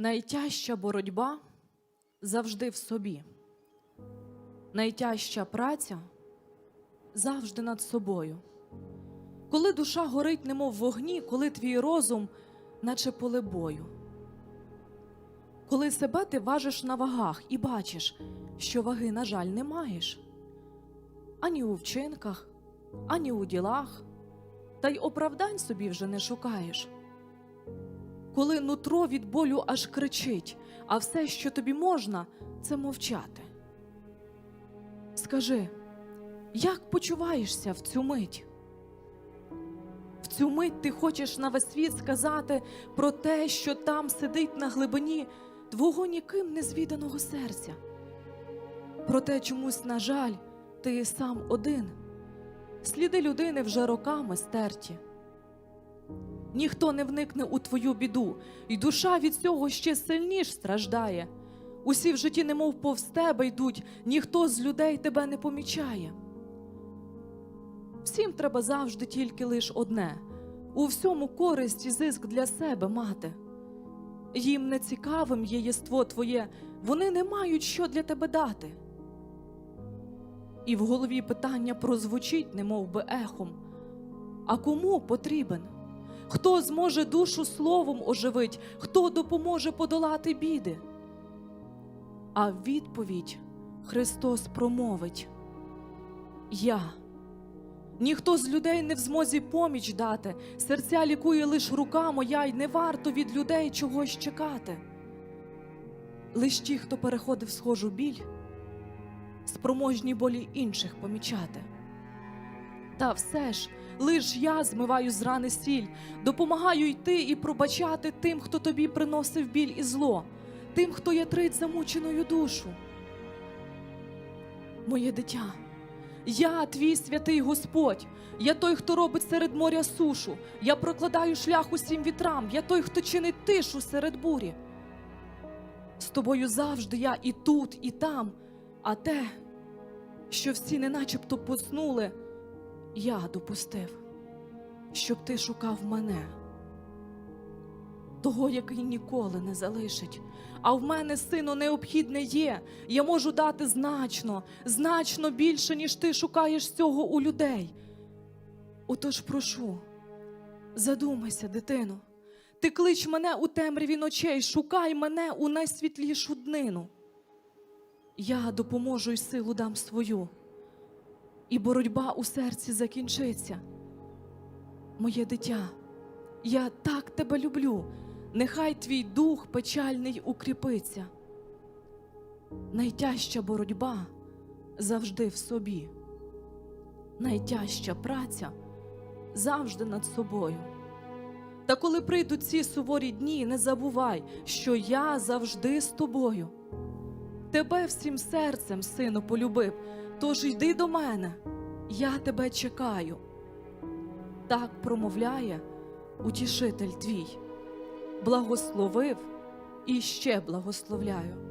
Найтяжча боротьба завжди в собі. Найтяжча праця завжди над собою. Коли душа горить, немов вогні, коли твій розум, наче поле бою. Коли себе ти важиш на вагах і бачиш, що ваги, на жаль, не маєш ані у вчинках, ані у ділах, та й оправдань собі вже не шукаєш. Коли нутро від болю аж кричить, а все, що тобі можна, це мовчати. Скажи, як почуваєшся в цю мить? В цю мить ти хочеш на весь світ сказати про те, що там сидить на глибині твого ніким не звіданого серця. Проте чомусь, на жаль, ти сам один. Сліди людини вже роками стерті. Ніхто не вникне у твою біду, і душа від цього ще сильніш страждає. Усі в житті, немов повз тебе йдуть, ніхто з людей тебе не помічає. Всім треба завжди тільки лиш одне у всьому користь і зиск для себе мати. Їм не цікавим є єство твоє, вони не мають що для тебе дати. І в голові питання прозвучить, немов би ехом. А кому потрібен? Хто зможе душу словом оживить, хто допоможе подолати біди? А відповідь Христос промовить: Я. Ніхто з людей не в змозі поміч дати, серця лікує лиш рука моя, й не варто від людей чогось чекати. Лиш ті, хто переходив схожу біль, спроможні болі інших помічати. Та все ж, лиш я змиваю з рани сіль, допомагаю йти і пробачати тим, хто тобі приносив біль і зло, тим, хто ятрить замученою душу. Моє дитя, я твій святий Господь, я той, хто робить серед моря сушу, я прокладаю шлях усім вітрам, я той, хто чинить тишу серед бурі. З тобою завжди я і тут, і там, а те, що всі неначебто поснули, я допустив, щоб ти шукав мене, того, який ніколи не залишить. А в мене, сину, необхідне є. Я можу дати значно, значно більше, ніж ти шукаєш цього у людей. Отож прошу, задумайся, дитино. Ти клич мене у темряві ночей, шукай мене у найсвітлішу днину. Я допоможу й силу дам свою, і боротьба у серці закінчиться. Моє дитя, я так тебе люблю, нехай твій дух печальний укріпиться. Найтяжча боротьба завжди в собі, найтяжча праця завжди над собою. Та коли прийдуть ці суворі дні, не забувай, що я завжди з тобою. Тебе всім серцем, сину, полюбив, тож йди до мене, я тебе чекаю. Так промовляє утішитель твій, благословив і ще благословляю.